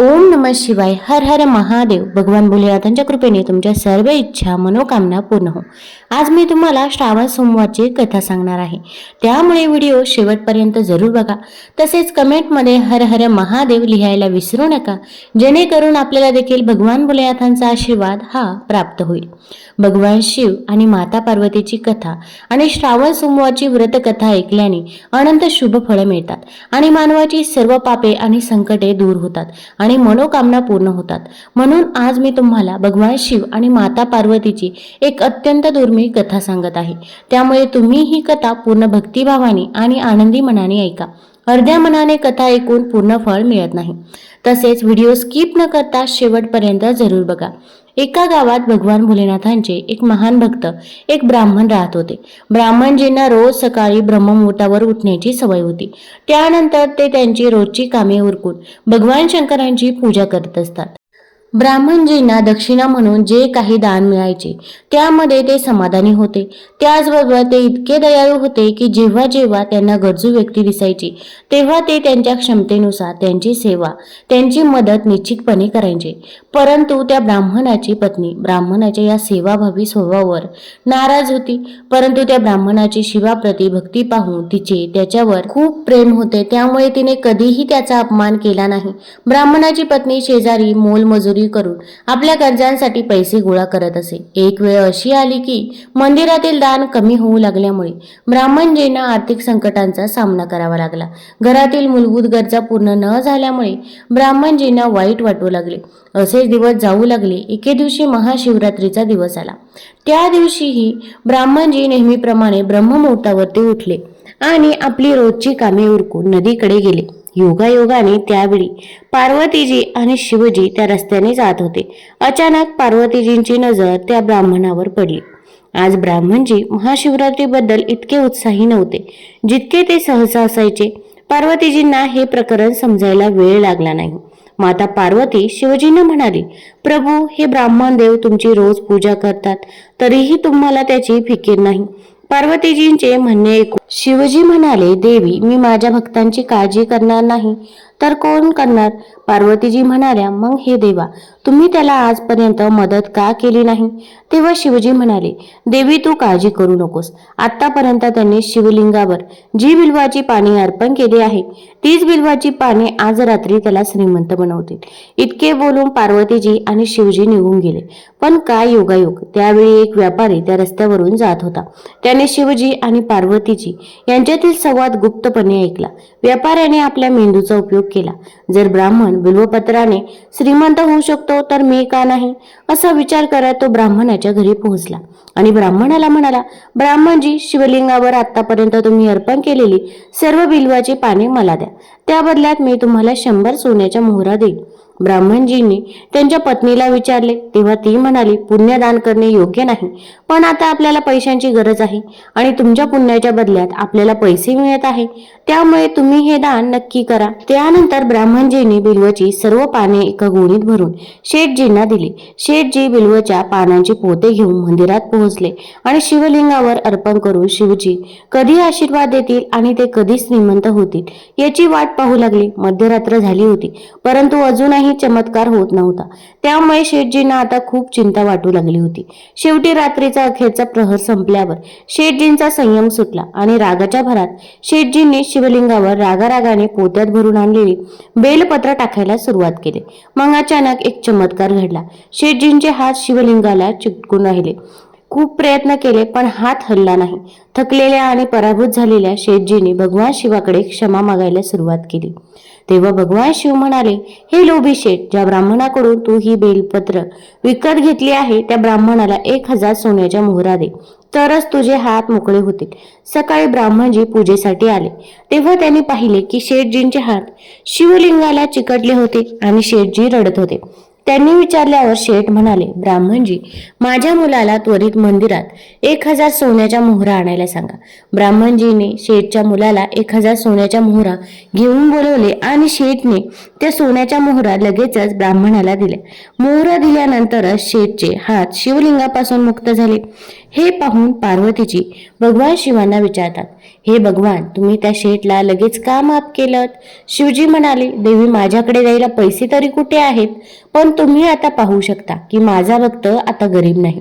ओम नम शिवाय हर हर महादेव भगवान भोलेनाथांच्या कृपेने तुमच्या सर्व इच्छा मनोकामना पूर्ण हो. आज मी तुम्हाला श्रावण सोमवारची कथा सांगणार आहे. त्यामुळे व्हिडिओ शेवटपर्यंत जरूर बघा. तसेच कमेंटमध्ये हर हर महादेव लिहायला विसरू नका. जेणेकरून आपल्याला देखील भगवान भोलेनाथांचा आशीर्वाद हा प्राप्त होईल. भगवान शिव आणि माता पार्वतीची कथा आणि श्रावण सोमवारची व्रतकथा ऐकल्याने अनंत शुभ फळं मिळतात आणि मानवाची सर्व पापे आणि संकटे दूर होतात आणि मनोकामना पूर्ण होतात. म्हणून आज मी तुम्हाला भगवान शिव आणि माता पार्वतीची एक अत्यंत दुर्मिळ कथा सांगत आहे. त्यामुळे तुम्ही ही कथा पूर्ण भक्तिभावाने आणि आनंदी मनाने ऐका. अर्ध्या मनाने कथा ऐकून पूर्ण फळ मिळत नाही. तसेच व्हिडिओ स्किप न करता शेवटपर्यंत जरूर बघा. एका गावात भगवान भोलेनाथांचे एक महान भक्त एक ब्राह्मण राहत होते. ब्राह्मणजींना रोज सकाळी ब्रह्ममुहूर्तावर उठण्याची सवय होती. त्यानंतर ते त्यांची रोजची कामे उरकून भगवान शंकरांची पूजा करत असतात. ब्राह्मणजींना दक्षिणा म्हणून जे काही दान मिळायचे त्यामध्ये ते समाधानी होते. त्याचबरोबर ते इतके दयाळू होते की जेव्हा जेव्हा त्यांना गरजू व्यक्ती दिसायची तेव्हा ते त्यांच्या क्षमतेनुसार त्यांची सेवा त्यांची मदत निश्चितपणे करायचे. परंतु त्या ब्राह्मणाची पत्नी ब्राह्मणाच्या या सेवाभावी स्वभावावर नाराज होती. परंतु त्या ब्राह्मणाची शिवाप्रती भक्ती पाहून तिचे त्याच्यावर खूप प्रेम होते. त्यामुळे तिने कधीही त्याचा अपमान केला नाही. ब्राह्मणाची पत्नी शेजारी मोलमजुरी करून आपल्या गरजांसाठी पैसे गोळा करत असे. एक वेळ अशी आली की मंदिरातील दान कमी होऊ लागल्यामुळे ब्राह्मणजींना आर्थिक संकटांचा सामना करावा लागला. घरातील मूलभूत गरजा पूर्ण न झाल्यामुळे ब्राह्मणजींना वाईट वाटू लागले. असेच दिवस जाऊ लागले. एके दिवशी महाशिवरात्रीचा दिवस आला. त्या दिवशीही ब्राह्मणजी नेहमीप्रमाणे ब्रह्ममुहूर्तावरती उठले आणि आपली रोजची कामे उरकून नदीकडे गेले. योगायोगाने त्यावेळी पार्वतीजी आणि शिवजी त्या रस्त्याने जात होते. अचानक पार्वतीजींची नजर त्या ब्राह्मणावर पडली. आज ब्राह्मणजी महाशिवरात्रीबद्दल इतके उत्साही नव्हते. जितके ते सहसा असायचे पार्वतीजींना हे प्रकरण समजायला वेळ लागला नाही. माता पार्वती शिवजींना म्हणाली प्रभू हे ब्राह्मण देव तुमची रोज पूजा करतात तरीही तुम्हाला त्याची फिकीर नाही. पार्वतीजींचे म्हणणे ऐकून शिवजी म्हणाले देवी मी माझ्या भक्तांची काळजी करणार नाही. तर कोण करणार? पार्वतीजी म्हणाल्या मग हे देवा तुम्ही त्याला आजपर्यंत मदत का केली नाही? तेव्हा शिवजी म्हणाले देवी तू काळजी करू नकोस. आतापर्यंत त्यांनी शिवलिंगावर जी बिल्वाची पाने अर्पण केली आहे तीच बिल्वाची पाने आज रात्री त्याला श्रीमंत बनवतील. इतके बोलून पार्वतीजी आणि शिवजी निघून गेले. पण काय योगायोग? त्यावेळी एक व्यापारी त्या रस्त्यावरून जात होता. त्याने शिवजी आणि पार्वतीजी यांच्यातील संवाद गुप्तपणे ऐकला. व्यापाऱ्याने आपल्या मेंदूचा उपयोग केला. जर ब्राह्मण बिल्वपत्राने श्रीमंत होऊ शकतो तर मी का नाही? असा विचार करत तो ब्राह्मणाच्या घरी पोहोचला. आणि ब्राह्मणाला म्हणाला ब्राह्मणजी शिवलिंगावर आतापर्यंत तुम्ही अर्पण केलेली सर्व बिल्वाची पाने मला द्या. त्या बदल्यात मी तुम्हाला शंभर सोन्याच्या मोहरा देईन. ब्राह्मणजींनी त्यांच्या पत्नीला विचारले. तेव्हा ती म्हणाली पुण्यदान करणे योग्य नाही पण आता आपल्याला पैशांची गरज आहे आणि तुमच्या पुण्याच्या बदल्यात आपल्याला पैसे मिळत आहे. त्यामुळे तुम्ही हे दान नक्की करा. त्यानंतर ब्राह्मणजींनी बिल्वची सर्व पाने एका गोणीत भरून शेठजींना दिली. शेठजी बिल्वच्या पानांची पोते घेऊन मंदिरात पोहोचले आणि शिवलिंगावर अर्पण करून शिवजी कधी आशीर्वाद देतील आणि ते कधी श्रीमंत होतील याची वाट पाहू लागली. मध्यरात्र झाली होती परंतु अजूनही चमत्कार होत नव्हता. त्यामुळे शेठजींना आता खूप चिंता वाटू लागली होती. शेवटी रात्रीचा अखेरचा प्रहर संपल्यावर शेठजींचा संयम सुटला आणि रागाच्या भरात शेठजींनी शिवलिंगावर रागारागाने पोत्यात भरून आणलेली बेलपत्र टाकायला सुरुवात केली. मग अचानक एक चमत्कार घडला. शेठजींचे हात शिवलिंगाला चिटकून राहिले. खूप प्रयत्न केले पण हात हलला नाही. थकलेल्या आणि पराभूत झालेल्या शेठजीने भगवान शिवाकडे क्षमा मागायला सुरुवात केली. तेव्हा भगवान शिव म्हणाले हे लोभी शेठ ज्या ब्राह्मणाकडून तू ही बेलपत्र विकत घेतली आहे त्या ब्राह्मणाला एक हजार सोन्याच्या मोहरा दे. तरच तुझे हात मोकळे होतील. सकाळी ब्राह्मणजी पूजेसाठी आले. तेव्हा त्यांनी पाहिले की शेठजींचे हात शिवलिंगाला चिकटले होते आणि शेठजी रडत होते. त्यांनी विचारल्यावर शेठ म्हणाले ब्राह्मणजी माझ्या मुलाला त्वरित मंदिरात एक हजार सोन्याच्या मोहरा आणायला सांगा. ब्राह्मणजीने शेठच्या मुलाला एक हजार सोन्याच्या मोहरा घेऊन बोलवले आणि शेठने त्या सोन्याच्या मोहरा लगेचच ब्राह्मणाला दिल्या. मोहरा दिल्यानंतरच शेठचे हात शिवलिंगापासून मुक्त झाले. हे पाहून पार्वतीची भगवान शिवांना विचारतात हे भगवान तुम्ही त्या शेठला लगेच का माफ केलं शिवजी म्हणाले देवी माझ्याकडे द्यायला पैसे तरी कुठे आहेत? पण तुम्ही आता पाहू शकता की माझा भक्त आता गरीब नाही.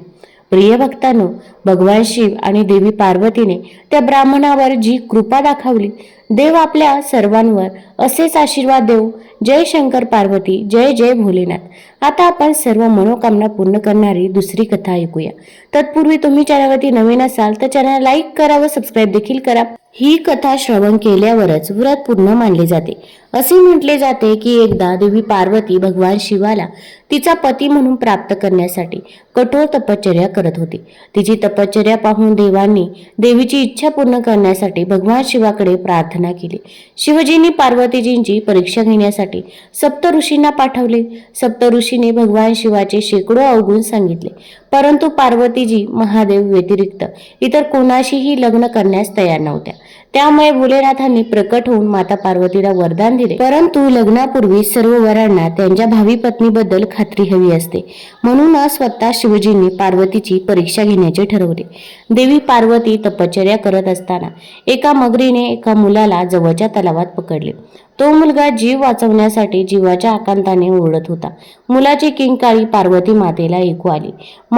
प्रिय भक्तांनो भगवान शिव आणि देवी पार्वतीने त्या ब्राह्मणावर जी कृपा दाखवली देव आपल्या सर्वांवर असेच आशीर्वाद देऊ जय शंकर पार्वती जय जय भोलेनाथ. आता आपण सर्व मनोकामना पूर्ण करणारी दुसरी कथा ऐकूया. तत्पूर्वी तुम्ही चॅनलवरती नवीन असाल तर चॅनल लाईक करा व सबस्क्राईब देखील करा. ही कथा श्रवण केल्यावरच व्रत पूर्ण मानले जाते. असे म्हटले जाते की एकदा देवी पार्वती भगवान शिवाला तिचा पती म्हणून प्राप्त करण्यासाठी कठोर तपश्चर्या करत होती. तिची तपश्चर्या पाहून देवांनी देवीची इच्छा पूर्ण करण्यासाठी भगवान शिवाकडे प्रार्थना केली. शिवजींनी पार्वतीजींची परीक्षा घेण्यासाठी करण्यासाठी सप्तऋषींना पाठवले. सप्तऋषीने भगवान शिवाचे शेकडो अवगुण सांगितले. परंतु पार्वतीजी महादेव व्यतिरिक्त इतर कोणाशीही लग्न करण्यास तयार नव्हत्या. त्यामुळे भोलेनाथांनी प्रकट होऊन माता पार्वतीला वरदान दिले. परंतु लग्नापूर्वी सर्व वरांना त्यांच्या भावी पत्नीबद्दल खात्री हवी असते. म्हणूनच स्वतः शिवजींनी पार्वतीची परीक्षा घेण्याचे ठरवले. देवी पार्वती तपश्चर्या करत असताना एका मगरीने एका मुलाला जवळच्या तलावात पकडले. तो मुलगा जीव वाचवण्यासाठी जीवाच्या आकांताने ओरडत होता. मुलाची किंकाळी पार्वती मातेला ऐकू आली.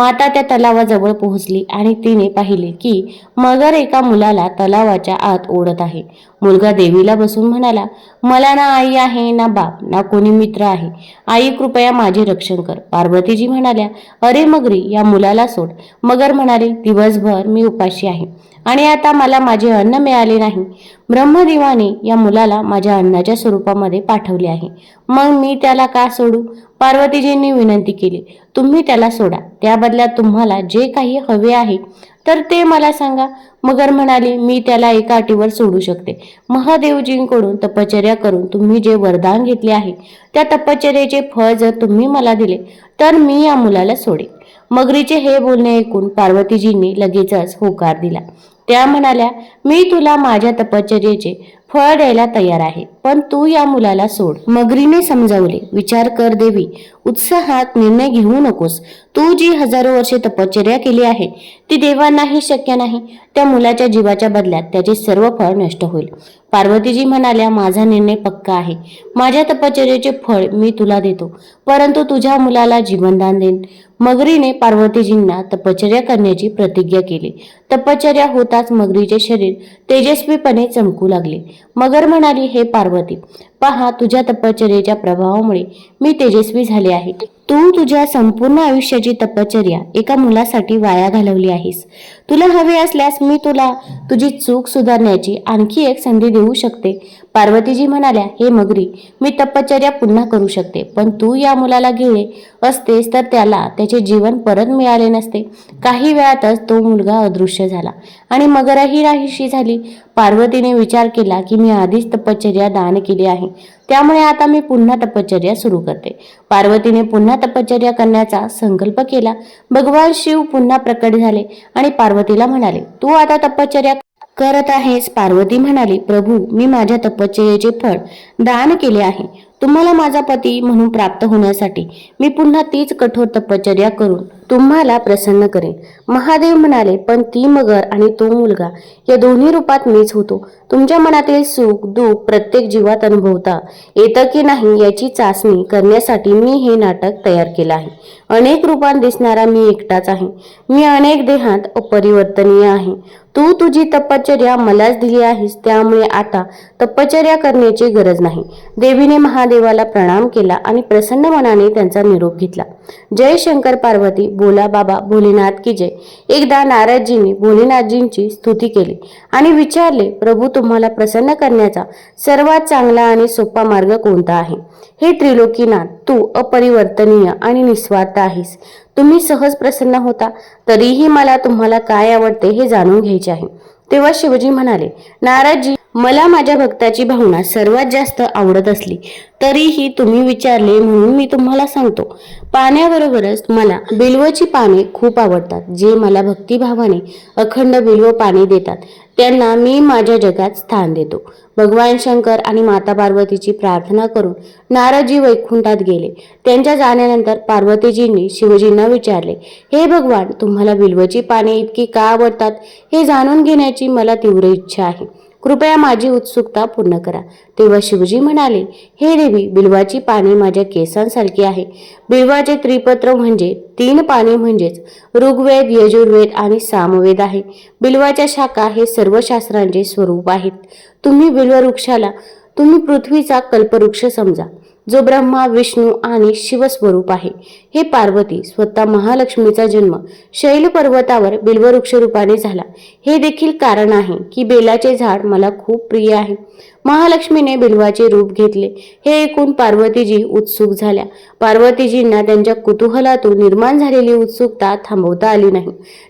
माता त्या तलावाजवळ पोहोचली आणि तिने पाहिले की मगर एका मुलाला तलावाच्या आत ओढत आहे. मुलगा देवीला बसून म्हणाला मला ना आई आहे ना बाप ना कोणी मित्र आहे. आई कृपया माझे रक्षण कर. पार्वतीजी म्हणाल्या अरे मगरी या मुलाला सोड. मगर म्हणाले दिवसभर मी उपाशी आहे आणि आता मला माझे अन्न मिळाले नाही. ब्रह्मदेवाने या मुलाला माझ्या अन्नाच्या स्वरूपामध्ये पाठवले आहे. मग मी त्याला का सोडू? पार्वतीजींनी विनंती केली तुम्ही त्याला सोडा. त्या बदल्यात तुम्हाला जे काही हवे आहे तर ते मला सांगा. मगर म्हणाले मी त्याला एका अटीवर सोडू शकते. महादेवजींकडून तपश्चर्या करून तुम्ही जे वरदान घेतले आहे त्या तपश्चर्याचे फळ जर तुम्ही मला दिले तर मी या मुलाला सोडेन. मगरीचे हे बोलणे ऐकून पार्वतीजींनी लगेचच होकार दिला. त्या म्हणाल्या मी तुला माझ्या तपश्चर्येचे फळ द्यायला तयार आहे. पण तू या मुलाला सोड. मगरीने समजावले. विचार कर देवी. उत्साहात निर्णय घेऊ नकोस. तू जी हजारो वर्षे तपश्चर्या केली आहे ती देवांनाही शक्य नाही. त्या मुलाच्या जीवाच्या बदल्यात त्याचे सर्व फळ नष्ट होईल. पार्वतीजी म्हणाल्या माझा निर्णय पक्का आहे. माझ्या तपश्चर्याचे फळ मी तुला देतो. परंतु तुझ्या मुलाला जीवनदान देईन. मगरीने पार्वतीजींना तपश्चर्या करण्याची प्रतिज्ञा केली. तपश्चर्या होताच मगरीचे शरीर तेजस्वीपणे चमकू लागले. मगर म्हणाली हे पार्वती पहा तुझ्या तपश्चर्याच्या प्रभावामुळे मी तेजस्वी झाले आहे. तू तुझ्या संपूर्ण आयुष्याची तपश्चर्या एका मुलासाठी वाया घालवली आहेस. तुला हवे असल्यास मी तुला तुझी चूक सुधारण्याची आणखी एक संधी देऊ शकते. पार्वतीजी म्हणाल्या हे मगरी मी तपश्चर्या पुन्हा करू शकते पण तू या मुलाला गिळले असतेस तर त्याला त्याचे जीवन परत मिळाले नसते. काही वेळातच तो मुलगा अदृश्य झाला आणि मगरही राहीशी झाली. पार्वतीने विचार केला की मी आधीच तपश्चर्या दान केली आहे. त्यामुळे आता मी पुन्हा तपश्चर्या सुरू करते. पार्वतीने पुन्हा तपश्चर्या करण्याचा संकल्प केला. भगवान शिव पुन्हा प्रकट झाले आणि पार्वतीला म्हणाले तू आता तपश्चर्या करत आहेस पार्वती म्हणाली. प्रभू मी माझ्या तपश्चर्याचे फळ दान केले आहे. तुम्हाला माझा पती म्हणून प्राप्त होण्यासाठी मी पुन्हा तीच कठोर तपश्चर्या करून तुम्हाला प्रसन्न करेन. महादेव म्हणाले पण ती मगर आणि तो मुलगा या दोन्ही रूपात मीच होतो. तुमच्या मनातील सुख दुःख प्रत्येक जीवात अनुभवता येतं की नाही याची चाचणी करण्यासाठी मी हे नाटक तयार केलं आहे. अनेक रूपात दिसणारा मी एकटाच आहे. मी अनेक देहात अपरिवर्तनीय आहे. तू तुझी तपश्चर्या मलाच दिली आहेस त्यामुळे आता तपश्चर्या करण्याची गरज नाही. देवीने महादेवाला प्रणाम केला आणि प्रसन्न मनाने त्यांचा निरोप घेतला. जय शंकर पार्वती बोला बाबा भोलेनाथ की जय. एकदा नारदजींनी भोलेनाथजींची स्तुती केली आणि विचारले प्रभू तुम्हाला प्रसन्न करण्याचा सर्वात चांगला आणि सोपा मार्ग कोणता आहे? हे त्रिलोकीनाथ तू अपरिवर्तनीय आणि निस्वार्थ आहेस. तुम्ही सहज प्रसन्न होता तरीही मला तुम्हाला काय आवडते हे जाणून घ्यायचे आहे. तेव्हा शिवजी म्हणाले नाराजी मला माझ्या भक्ताची भावना सर्वात जास्त आवडत असली तरीही तुम्ही विचारले म्हणून मी तुम्हाला सांगतो. पाण्याबरोबरच मला बिल्वची पाने खूप आवडतात जे मला भक्तिभावाने अखंड बिल्व पाणी देतात. त्यांना मी माझ्या जगात स्थान देतो. भगवान शंकर आणि माता पार्वतीची प्रार्थना करून नारदजी वैकुंठात गेले. त्यांच्या जाण्यानंतर पार्वतीजींनी शिवजींना विचारले हे भगवान तुम्हाला बिल्वची पाने इतकी का आवडतात? हे जाणून घेण्याची मला तीव्र इच्छा आहे. कृपया माझी उत्सुकता पूर्ण करा. तेव्हा शिवजी म्हणाले हे देवी बिल्वाची पाने माझ्या केसांसारखी आहे. बिल्वाचे त्रिपत्र म्हणजे तीन पाने म्हणजेच ऋग्वेद यजुर्वेद आणि सामवेद आहे. बिल्वाच्या शाखा हे सर्व शास्त्रांचे स्वरूप आहेत. तुम्ही बिल्ववृक्षाला तुम्ही पृथ्वीचा कल्पवृक्ष समजा जो ब्रह्मा विष्णू आणि शिवस्वरूप आहे. हे पार्वती स्वतः महालक्ष्मीचा जन्म शैल पर्वतावर बिल्ववृक्ष रूपाने झाला. हे देखील कारण आहे की बेलाचे झाड मला खूप प्रिय आहे. महालक्ष्मीने बिल्वाचे रूप घेतले. हे ऐकून पार्वतीजी उत्सुक झाल्या. पार्वतीजींना त्यांच्या कुतूहलातून निर्माण झालेली उत्सुकता थांबवता आली नाही.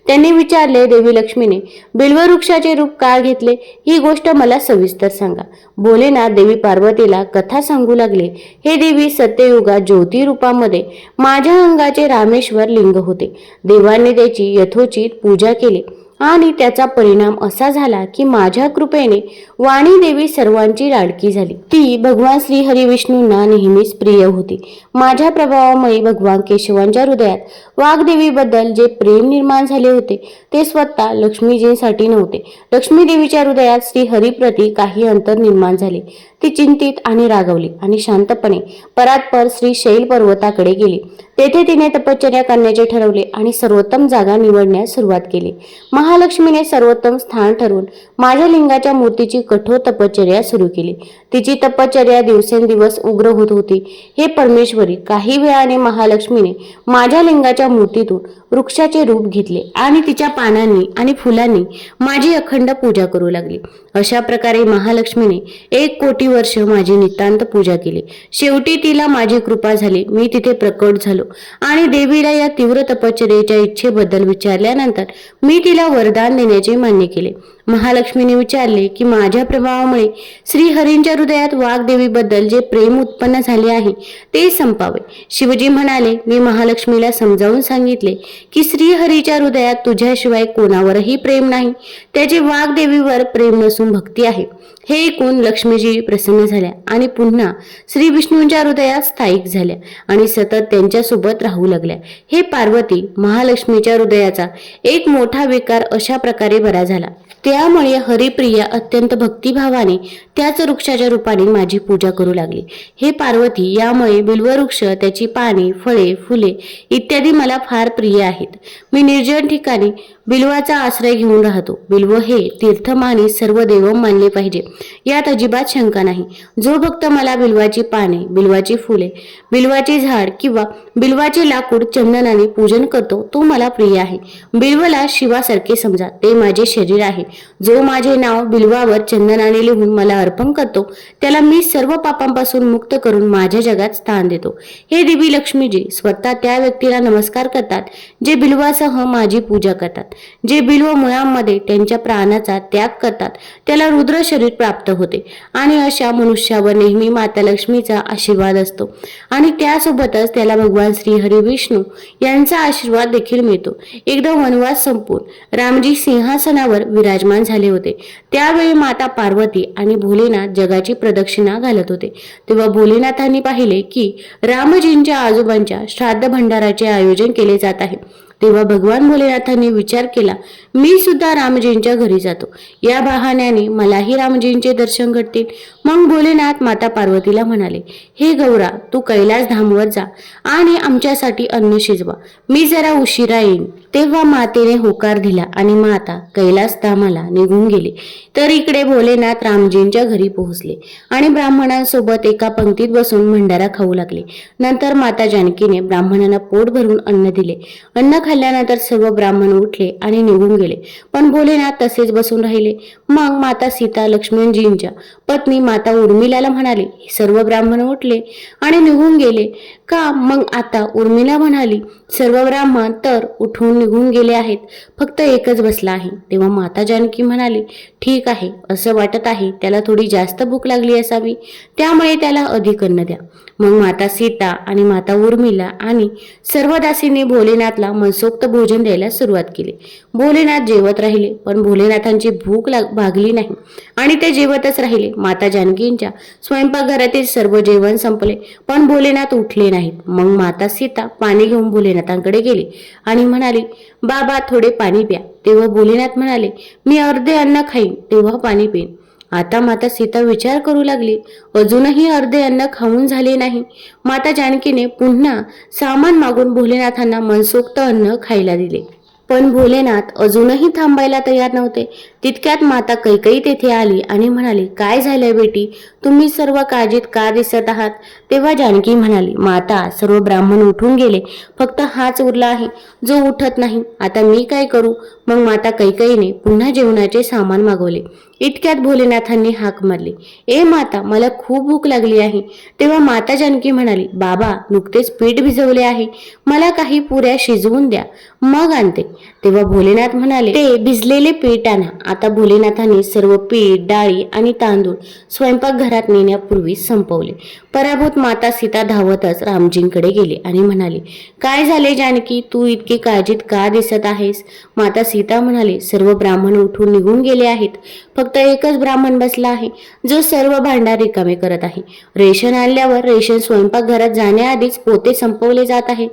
त्यांनी विचारले देवी लक्ष्मीने बिल्ववृक्षाचे रूप का घेतले? ही गोष्ट मला सविस्तर सांगा. भोलेनाथ देवी पार्वतीला कथा सांगू लागले. हे देवी सत्ययुगात ज्योतिरूपामध्ये माझ्या माझ्या अंगाचे रामेश्वर लिंग होते. देवाने त्याची यथोचित पूजा केली. आणि त्याचा परिणाम असा झाला की माझ्या कृपेने वाणी देवी सर्वांची लाडकी झाली. ती भगवान श्री हरी विष्णूंना नेहमीच प्रिय होती. माझ्या प्रभावामुळे भगवान केशवांच्या हृदयात वाघदेवीबद्दल जे प्रेम निर्माण झाले होते ते स्वतः लक्ष्मीजींसाठी नव्हते. लक्ष्मी देवीच्या हृदयात श्री हरिप्रती काही अंतर निर्माण झाले. ती चिंतित आणि रागवली आणि शांतपणे परातपर श्री शैल पर्वताकडे गेली. तेथे तिने तपश्चर्या करण्याचे ठरवले आणि सर्वोत्तम जागा निवडण्यास सुरुवात केली. महालक्ष्मीने सर्वोत्तम स्थान ठरवून माझ्या लिंगाच्या मूर्तीची कठोर तपश्चर्या सुरू केली. तिची तपश्चर्या दिवसेंदिवस उग्र होत होती. हे परमेश्वरी काही वेळाने महालक्ष्मीने माझ्या लिंगाच्या मूर्तीतून वृक्षाचे रूप घेतले आणि तिच्या पानांनी आणि फुलांनी माझी अखंड पूजा करू लागली. अशा प्रकारे महालक्ष्मीने एक कोटी वर्ष माझी नितांत पूजा केली. शेवटी तिला माझी कृपा झाली. मी तिथे प्रकट झालो. आणि देवीला या तीव्र तपश्चर्येच्या इच्छेबद्दल विचारल्यानंतर मी तिला वरदान देण्याचे मान्य केले. महालक्ष्मीने विचारले की माझ्या प्रभावामुळे श्रीहरींच्या हृदयात वाघदेवीबद्दल जे प्रेम उत्पन्न झाले आहे ते संपावे. शिवजी म्हणाले मी महालक्ष्मीला समजावून सांगितले की श्रीहरीच्या हृदयात तुझ्याशिवाय कोणावरही प्रेम नाही. त्याचे वाघदेवीवर प्रेम नसून भक्ती आहे. हे ऐकून लक्ष्मीजी प्रसन्न झाल्या आणि पुन्हा श्री विष्णूंच्या हृदयात स्थायिक झाल्या आणि सतत त्यांच्यासोबत राहू लागल्या. हे पार्वती महालक्ष्मीच्या हृदयाचा एक मोठा विकार अशा प्रकारे बरा झाला. त्यामुळे हरिप्रिया अत्यंत भक्तिभावाने त्याच वृक्षाच्या रूपाने माझी पूजा करू लागली. हे पार्वती यामुळे बिल्ववृक्ष त्याची पाने फळे फुले इत्यादी मला फार प्रिय आहेत. मी निर्जन ठिकाणी बिल्वाचा आश्रय घेऊन राहतो. बिल्व हे तीर्थमानी सर्व देव मानले पाहिजे. यात अजिबात शंका नाही. जो भक्त मला बिल्वाची पाने बिल्वाची फुले बिल्वाचे झाड किंवा बिल्वाचे लाकूड चंदनाने पूजन करतो तो मला प्रिय आहे. बिल्वला शिवासारखे समजा ते माझे शरीर आहे. जो माझे नाव बिल्वावर चंदनाने लिहून मला अर्पण करतो त्याला मी सर्व पापांपासून मुक्त करून माझ्या जगात स्थान देतो. हे देवी लक्ष्मीजी स्वतः त्या व्यक्तीला नमस्कार करतात जे बिल्वासह माझी पूजा करतात. जे बिल्व मुळांमध्ये त्यांच्या प्राणाचा त्याग करतात त्याला रुद्र शरीर प्राप्त होते. आणि अशा मनुष्यावर नेहमी माता लक्ष्मीचा आशीर्वाद असतो. आणि त्यासोबतच त्याला भगवान श्री हरी विष्णू यांचा आशीर्वाद देखील मिळतो. एकदा वनवास संपून रामजी सिंहासनावर विराजमान झाले होते. त्यावेळी माता पार्वती आणि भोलेनाथ जगाची प्रदक्षिणा घालत होते. तेव्हा भोलेनाथांनी पाहिले की रामजींच्या आजोबांच्या श्राद्ध भंडाराचे आयोजन केले जात आहे. तेव्हा भगवान भोलेनाथांनी विचार केला मी सुद्धा रामजींच्या घरी जातो. या बहाण्याने मलाही रामजींचे दर्शन घडतील. मग भोलेनाथ माता पार्वतीला म्हणाले हे गौरा तू कैलास धामवर जा आणि आमच्यासाठी अन्न शिजवा. मी जरा उशिरा येईन. तेव्हा मातेने होकार दिला आणि माता कैलास धामाला निघून गेली. तर इकडे भोलेनाथ रामजींच्या घरी पोहोचले आणि ब्राह्मणांसोबत एका पंक्तीत बसून भंडारा खाऊ लागले. नंतर माता जानकीने ब्राह्मणांना पोट भरून अन्न दिले. अन्न खाल्ल्यानंतर सर्व ब्राह्मण उठले आणि निघून गेले. पण भोलेनाथ तसेच बसून राहिले. मग माता सीता लक्ष्मणजींच्या पत्नी माता उर्मिलाला म्हणाली सर्व ब्राह्मण उठले आणि निघून गेले. का? मग आता उर्मिला म्हणाली सर्व ब्राह्मण तर उठून निघून गेले आहेत. फक्त एकच बसला आहे. तेव्हा माता जानकी म्हणाली ठीक आहे असं वाटत आहे त्याला थोडी जास्त भूक लागली असावी. त्यामुळे त्याला अधिक अन्न द्या. मग माता सीता आणि माता उर्मिला आणि सर्व दासींनी भोलेनाथला मनसोक्त भोजन द्यायला सुरुवात केली. भोलेनाथ जेवत राहिले पण भोलेनाथांची भूक लाग भागली नाही. आणि ते जेवतच राहिले. माता जानकींच्या स्वयंपाकघरातील सर्व जेवण संपले पण भोलेनाथ उठले नाहीत. मग माता सीता पाणी घेऊन भोलेनाथांकडे गेली आणि म्हणाली बाबा थोडे पाणी प्या. तेव्हा भोलेनाथ म्हणाले मी अर्धे अन्न खाईन तेव्हा पाणी पिईन. आता माता सीता विचार करू लागली अजूनही अर्धे अन्न खाऊन झाले नाही. माता जानकीने पुन्हा सामान मागून भोलेनाथांना मनसोक्त अन्न खायला दिले. पण भोलेनाथ अजूनही थांबायला तयार नव्हते. तितक्यात माता कैकई तेथे आली आणि म्हणाली काय झालंय बेटी? तुम्ही सर्व काळजीत का दिसत आहात? तेव्हा जानकी म्हणाली माता सर्व ब्राह्मण उठून गेले. फक्त हाच उरला आहे. जो उठत नाही आता मी काय करू? मग माता कैकईने पुन्हा जेवणाचे सामान मागवले. इतक्यात भोलेनाथांनी हाक मारली ए माता मला खूप भूक लागली आहे. तेव्हा माता जानकी म्हणाली बाबा नुकतेच पीठ भिजवले आहे. मला काही पुऱ्या शिजवून द्या. मग आणते. तेव्हा भोलेनाथ म्हणाले ते भिजलेले पीठ आणा. आता भोलेनाथांनी सर्व पीठ डाळी आणि तांदूळ स्वयंपाकघरात नेण्यापूर्वी संपवले. पराभूत माता सीता धावतच रामजींकडे गेले आणि म्हणाले काय झाले जानकी? तू इतकी काळजीत का दिसत आहेस? माता सीता म्हणाले सर्व ब्राह्मण उठून निघून गेले आहेत. फक्त एकच ब्राह्मण बसला आहे जो सर्व भांडार रिकामे करत आहे. रेशन आणल्यावर रेशन स्वयंपाकघरात जाण्याआधीच पोते संपवले जात आहेत.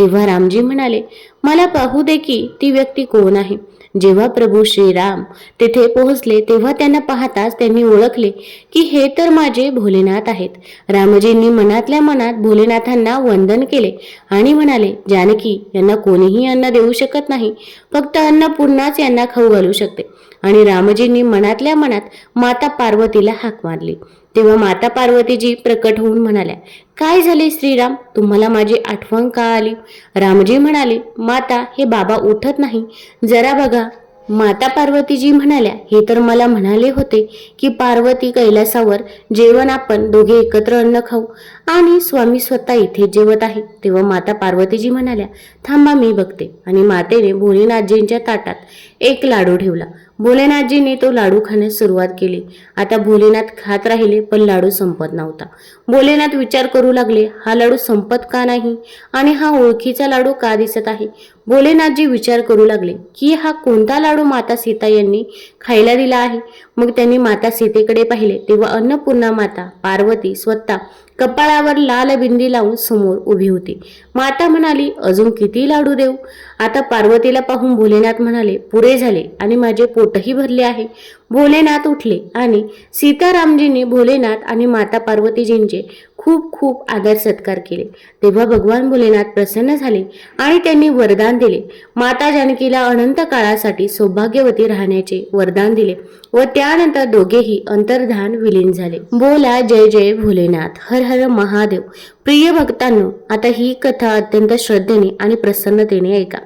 तेव्हा रामजी म्हणाले मला पाहू दे की ती व्यक्ती कोण आहे. जेव्हा प्रभू श्रीराम तेथे पोहोचले तेव्हा त्यांना पाहताच त्यांनी ओळखले की हे तर माझे भोलेनाथ आहेत. रामजींनी मनातल्या मनात भोलेनाथांना वंदन केले आणि म्हणाले जानकी यांना कोणीही अन्न देऊ शकत नाही फक्त अन्न पुन्हाच यांना खाऊ घालू शकते. आणि रामजींनी मनातल्या मनात माता पार्वतीला हाक मारली. तेव्हा माता पार्वतीजी प्रकट होऊन म्हणाल्या काय झाले श्रीराम? तुम्हाला माझी आठवण का आली? रामजी म्हणाले माता हे बाबा उठत नाही. जरा बघा. माता पार्वतीजी म्हणाल्या हे तर मला म्हणाले होते की पार्वती कैलासावर जेवण आपण दोघे एकत्र अन्न खाऊ. आणि स्वामी स्वतः इथे जेवत आहे. तेव्हा माता पार्वतीजी म्हणाल्या थांबा मी बघते. आणि मातेने भोलेनाथजींच्या ताटात एक लाडू ठेवला. भोलेनाथजींनी तो लाडू खाण्यास सुरुवात केली. आता भोलेनाथ खात राहिले पण लाडू संपत नव्हता. भोलेनाथ विचार करू लागले हा लाडू संपत का नाही आणि हा ओळखीचा लाडू का दिसत आहे? भोलेनाथजी विचार करू लागले की हा कोणता लाडू माता सीता यांनी खायला दिला आहे? मग त्यांनी माता सीतेकडे पाहिले तेव्हा अन्नपूर्णा माता पार्वती स्वतः कपाळावर लाल बिंदी लावून समोर उभी होती. माता म्हणाली अजून किती लाडू देऊ? आता पार्वतीला पाहून भोलेनाथ म्हणाले पुरे झाले आणि माझे पोटही भरले आहे. भोलेनाथ उठले आणि सीतारामजींनी भोलेनाथ आणि माता पार्वतीजींचे खूप खूप आदर सत्कार केले. तेव्हा भगवान भोलेनाथ प्रसन्न झाले आणि त्यांनी वरदान दिले. माता जानकीला अनंत काळासाठी सौभाग्यवती राहण्याचे वरदान दिले व त्यानंतर दोघेही अंतर्धान विलीन झाले. बोला जय जय भोलेनाथ हर हर महादेव. प्रिय भक्तांनो आता ही कथा अत्यंत श्रद्धेने आणि प्रसन्नतेने ऐका.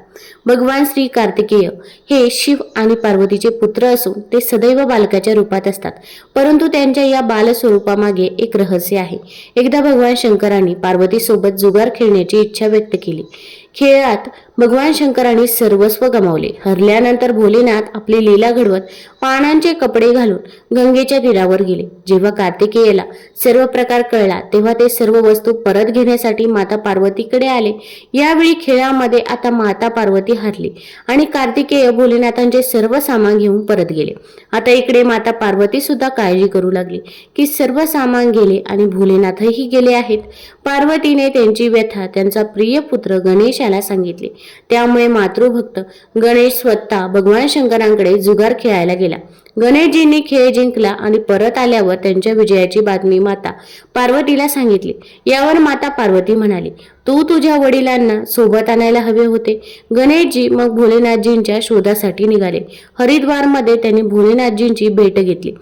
भगवान श्री कार्तिकेय हे शिव आणि पार्वतीचे पुत्र असून ते सदैव बालकाच्या रूपात असतात. परंतु त्यांच्या या बालस्वरूपामागे एक रहस्य आहे. एकदा भगवान शंकरांनी पार्वतीसोबत जुगार खेळण्याची इच्छा व्यक्त केली. खेळात भगवान शंकरांनी सर्वस्व गमावले. हरल्यानंतर भोलेनाथ आपली लीला घडवत पानांचे कपडे घालून गंगेच्या तीरावर गेले. जेव्हा कार्तिकेयला सर्व प्रकार कळला तेव्हा ते सर्व वस्तू परत घेण्यासाठी माता पार्वतीकडे आले. यावेळी खेळामध्ये आता माता पार्वती हरली आणि कार्तिकेय भोलेनाथांचे सर्व सामान घेऊन परत गेले. आता इकडे माता पार्वती सुद्धा काळजी करू लागली की सर्व सामान गेले आणि भोलेनाथही गेले आहेत. पार्वतीने त्यांची व्यथा त्यांचा प्रिय पुत्र गणेशाला सांगितले. त्यामुळे मातृभक्त गणेश स्वतः भगवान शंकरांकडे जुगार खेळायला गेला. गणेशजींनी खेळ जिंकला आणि परत आल्यावर त्यांच्या विजयाची बातमी माता पार्वतीला सांगितली. यावर माता पार्वती म्हणाली तू तुझ्या वडिलांना सोबत आणायला हवे होते. गणेशजी मग भोलेनाथजींच्या शोधासाठी निघाले. हरिद्वारमध्ये त्यांनी भोलेनाथजींची भेट घेतली.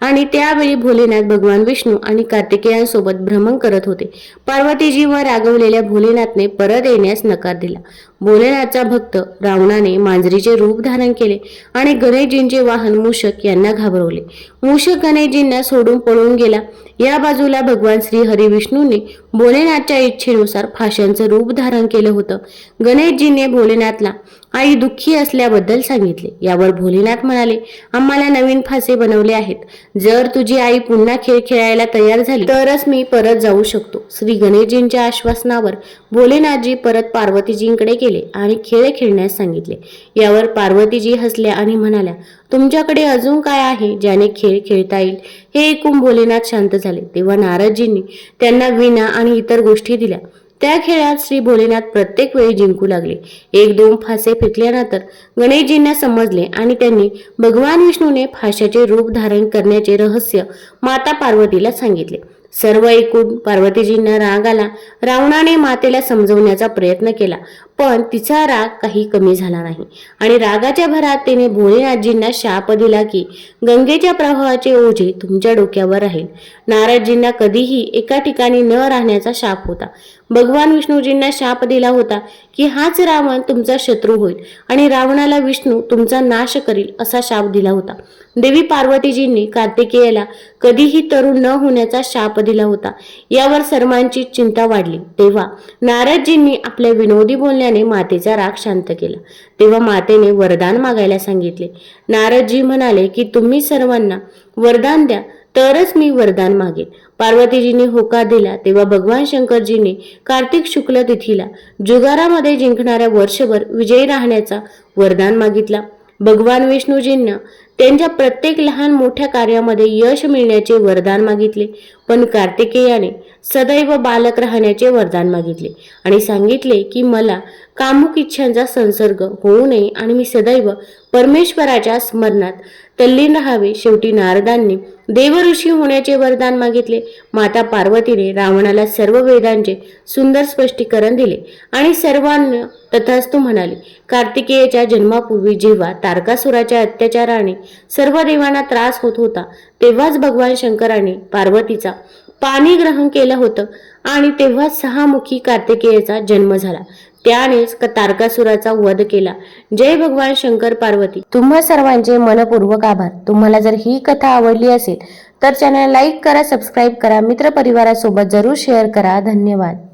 आणि त्यावेळी भोलेनाथ भगवान विष्णू आणि कार्तिकेयांसोबत भ्रमण करत होते. पार्वतीजी व रागवलेल्या भोलेनाथने परत येण्यास नकार दिला. भोलेनाथचा भक्त रावणाने मांजरीचे रूप धारण केले आणि गणेशजींचे वाहन मूषक यांना घाबरवले. मूषक गणेशजींना सोडून पळून गेला. या बाजूला भगवान श्री हरी विष्णूंनी भोलेनाथच्या इच्छेनुसार फाशांचं रूप धारण केलं होतं. गणेशजीने भोलेनाथला आई दुःखी असल्याबद्दल सांगितले. यावर भोलेनाथ म्हणाले आम्हाला नवीन फासे बनवले आहेत. जर तुझी आई पुन्हा खेळ खेळायला तयार झाली तरच मी परत जाऊ शकतो. श्री गणेशजींच्या आश्वासनावर भोलेनाथजी परत पार्वतीजींकडे गेले आणि खेळ खेळण्यास सांगितले. यावर पार्वतीजी हसल्या आणि म्हणाल्या तुमच्याकडे अजून काय आहे ज्याने खेळ खेळता येईल? हे ऐकून भोलेनाथ शांत झाले. तेव्हा नारदजींनी त्यांना विना आणि इतर गोष्टी दिल्या. त्या खेळात श्री भोलेनाथ प्रत्येक वेळी जिंकू लागले. एक दोन फासे फेकल्यानंतर गणेशजींना समजले आणि त्यांनी भगवान विष्णूने फाशाचे रूप धारण करण्याचे रहस्य माता पार्वतीला सांगितले. सर्व ऐकून पार्वतीजींना राग आला. रावणाने मातेला समजवण्याचा प्रयत्न केला. पण तिचा राग काही कमी झाला नाही. आणि रागाच्या भरात तिने भोलेनाथजींना शाप दिला की गंगेच्या प्रवाहाचे ओझे तुमच्या डोक्यावर राहील. नारदजींना कधीही एका ठिकाणी न राहण्याचा शाप होता. भगवान विष्णूजींना शाप दिला होता की हाच रावण तुमचा शत्रू होईल आणि रावणाला विष्णू तुमचा नाश करील असा शाप दिला होता. देवी पार्वतीजींनी कार्तिकेयाला कधीही तरुण न होण्याचा शाप दिला होता. यावर सर्वांची चिंता वाढली. तेव्हा नारदजींनी आपल्या विनोदी बोलण्या बोलण्याने मातेचा राग शांत केला. तेव्हा मातेने वरदान मागायला सांगितले. नारदजी म्हणाले की तुम्ही सर्वांना वरदान द्या तरच मी वरदान मागेन. पार्वतीजींनी होकार दिला. तेव्हा भगवान शंकरजींनी कार्तिक शुक्ल तिथीला जुगारामध्ये जिंकणाऱ्या वर्षभर विजयी राहण्याचा वरदान मागितला. भगवान विष्णूजींना त्यांच्या प्रत्येक लहान मोठ्या कार्यामध्ये यश मिळण्याचे वरदान मागितले. पण कार्तिकेयाने सदैव बालक राहण्याचे वरदान मागितले आणि सांगितले की मला कामुक इच्छांचा संसर्ग होऊ नये आणि मी सदैव परमेश्वराच्या स्मरणात तल्लीन राहावे. शेवटी नारदांनी देवऋषी होण्याचे वरदान मागितले. माता पार्वतीने रावणाला सर्व वेदांचे सुंदर स्पष्टीकरण दिले आणि सर्वांना तथास्तु म्हणाले कार्तिकेयाच्या जन्मापूर्वी जेव्हा तारकासुराच्या अत्याचाराने सर्व देवांना त्रास होत होता तेव्हाच भगवान शंकराने पार्वतीचा पाणी ग्रहण केलं होतं. आणि तेव्हा सहामुखी कार्तिकेयाचा जन्म झाला. त्यानेच तारकासुराचा वध केला. जय भगवान शंकर पार्वती. तुम्हा सर्वांचे मनपूर्वक आभार. तुम्हाला जर ही कथा आवडली असेल तर चॅनल लाईक करा सबस्क्राईब करा मित्रपरिवारासोबत जरूर शेअर करा. धन्यवाद.